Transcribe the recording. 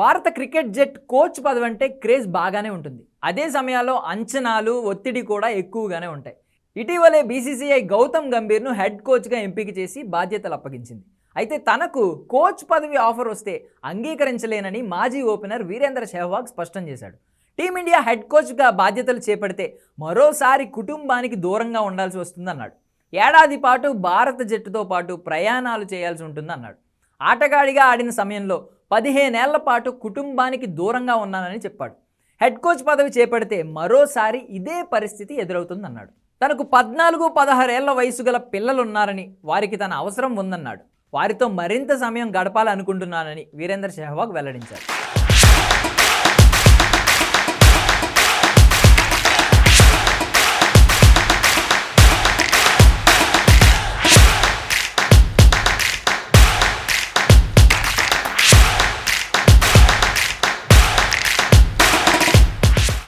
భారత cricket జట్ coach పదవి అంటే క్రేజ్ బాగానే ఉంటుంది. అదే సమయాల్లో అంచనాలు ఒత్తిడి కూడా ఎక్కువగానే ఉంటాయి. ఇటీవలే బీసీసీఐ గౌతమ్ గంభీర్ను హెడ్ కోచ్గా ఎంపిక చేసి బాధ్యతలు అప్పగించింది. అయితే తనకు కోచ్ పదవి ఆఫర్ వస్తే అంగీకరించలేనని మాజీ ఓపెనర్ వీరేంద్ర సెహ్వాగ్ స్పష్టం చేశాడు. టీమిండియా హెడ్ కోచ్గా బాధ్యతలు చేపడితే మరోసారి కుటుంబానికి దూరంగా ఉండాల్సి వస్తుందన్నాడు. ఏడాది పాటు భారత జట్టుతో పాటు ప్రయాణాలు చేయాల్సి ఉంటుందన్నాడు. ఆటగాడిగా ఆడిన సమయంలో పదిహేనేళ్ళ పాటు కుటుంబానికి దూరంగా ఉన్నానని చెప్పాడు. హెడ్ కోచ్ పదవి చేపడితే మరోసారి ఇదే పరిస్థితి ఎదురవుతుందన్నాడు. తనకు పద్నాలుగు పదహారేళ్ళ వయసు గల పిల్లలున్నారని వారికి తన అవసరం ఉందన్నాడు. వారితో మరింత సమయం గడపాలనుకుంటున్నానని వీరేంద్ర సెహ్వాగ్ వెల్లడించారు.